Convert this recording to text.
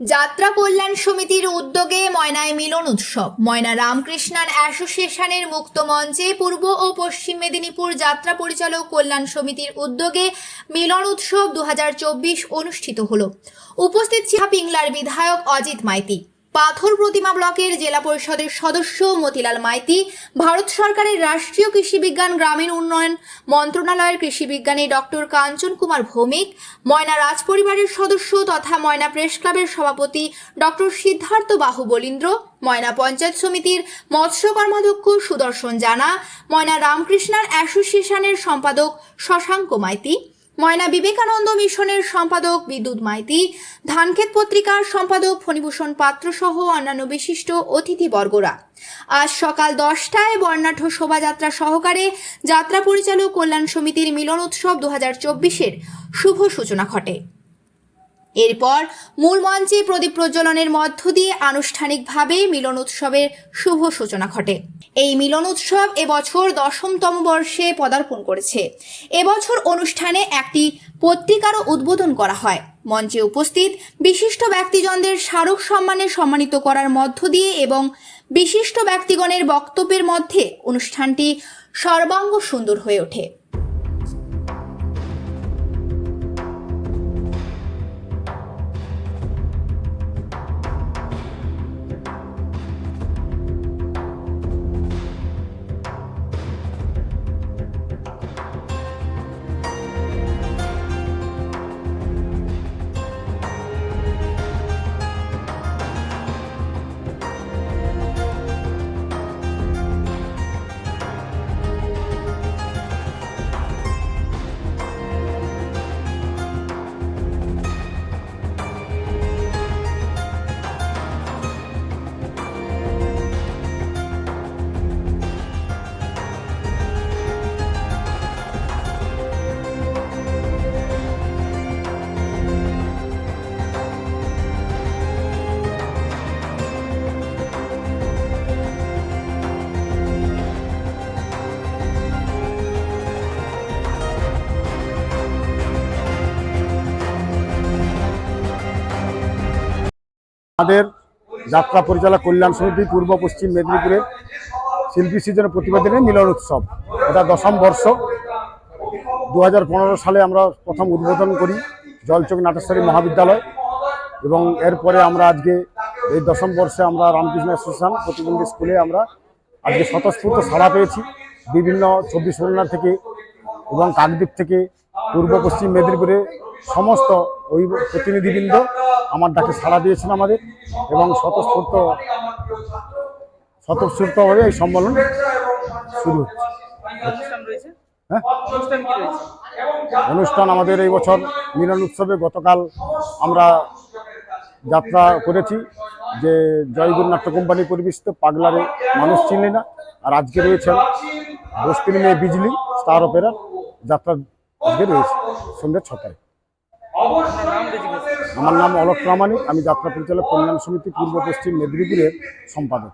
যাত্রা কল্যাণ সমিতির উদ্যোগে ময়নায় মিলন উৎসব। ময়না রামকৃষ্ণান অ্যাসোসিয়েশনের মুক্ত মঞ্চে পূর্ব ও পশ্চিম মেদিনীপুর যাত্রা পরিচালক কল্যাণ সমিতির উদ্যোগে মিলন উৎসব দু হাজার চব্বিশ অনুষ্ঠিত হল। উপস্থিত ছিলেন পিংলার বিধায়ক অজিত মাইতি। পাথর প্রতিমা ব্লকের জেলা পরিষদের সদস্য মতিলাল মাইতি, ভারত সরকারের রাষ্ট্রীয় কৃষি বিজ্ঞান গ্রামীণ উন্নয়ন মন্ত্রণালয়ের কৃষি বিজ্ঞানী ডক্টর কাঞ্চন কুমার ভৌমিক, ময়না রাজপরিবারের সদস্য তথা ময়না প্রেস ক্লাবের সভাপতি ডক্টর সিদ্ধার্থ বাহু বলীন্দ্র, ময়না পঞ্চায়েত সমিতির মৎস্য কর্মাধ্যক্ষ সুদর্শন জানা, ময়না রামকৃষ্ণার অ্যাসোসিয়েশনের সম্পাদক শশাঙ্ক মাইতি। ময়না বিবেকানন্দ মিশনের সম্পাদক বিদ্যুৎ মাইতি ধানক্ষেত পত্রিকার সম্পাদক ফণিভূষণ পাত্র সহ অন্যান্য বিশিষ্ট অতিথিবর্গরা। আজ সকাল দশটায় বর্ণাঢ্য শোভাযাত্রা সহকারে যাত্রা পরিচালক কল্যাণ সমিতির মিলন উৎসব দু হাজার চব্বিশের শুভ সূচনা ঘটে। এরপর মূল মঞ্চে প্রদীপ প্রজ্বলনের মধ্য দিয়ে আনুষ্ঠানিকভাবে মিলন উৎসবের শুভ সূচনা ঘটে। এই মিলন উৎসব এবছর দশমতম বর্ষে পদার্পণ করেছে। এবছর অনুষ্ঠানে একটি পত্রিকারও উদ্বোধন করা হয়। মঞ্চে উপস্থিত বিশিষ্ট ব্যক্তিজনদের স্মারক সম্মানে সম্মানিত করার মধ্য দিয়ে এবং বিশিষ্ট ব্যক্তিগণের বক্তব্যের মধ্যে অনুষ্ঠানটি সর্বাঙ্গ সুন্দর হয়ে ওঠে। আমাদের যাত্রা পরিচালক কল্যাণ সমিতি পূর্ব, পশ্চিম মেদিনীপুরের শিল্পী সৃজনের প্রতিবাদিনে মিলন উৎসব। এটা দশম বর্ষ। দু হাজার পনেরো সালে আমরা প্রথম উদ্বোধন করি জলচক নাটেশ্বরী মহাবিদ্যালয় এবং এরপরে আমরা আজকে এই দশম বর্ষে আমরা রামকৃষ্ণ অ্যাসোসিয়েশন প্রতিবন্ধী স্কুলে আমরা আজকে স্বতঃস্ফূর্ত সাড়া পেয়েছি। বিভিন্ন চব্বিশ পরগনা থেকে এবং কাকদ্বীপ থেকে পূর্ব পশ্চিম মেদিনীপুরে সমস্ত ওই প্রতিনিধিবৃন্দ আমার ডাকে সাড়া দিয়েছেন আমাদের এবং স্বতঃস্ফূর্ত স্বতঃস্ফূর্তভাবে এই সম্মেলন শুরু হচ্ছে। হ্যাঁ? অনুষ্ঠান আমাদের এই বছর মিলন উৎসবে গতকাল আমরা যাত্রা করেছি যে জয়গুরু নাট্য কোম্পানি পরিবেশিত পাগলারে মানুষ চিনলে না। আর আজকে রয়েছেন বস্তির মেয়ে বিজলি স্টার অপেরা যাত্রা আজকে রয়েছে সন্ধ্যা ছটায়। আমার নাম অলোক প্রামাণিক, আমি যাত্রা পরিচালক কল্যাণ সমিতি পূর্ব পশ্চিম মেদিনীপুরের সম্পাদক।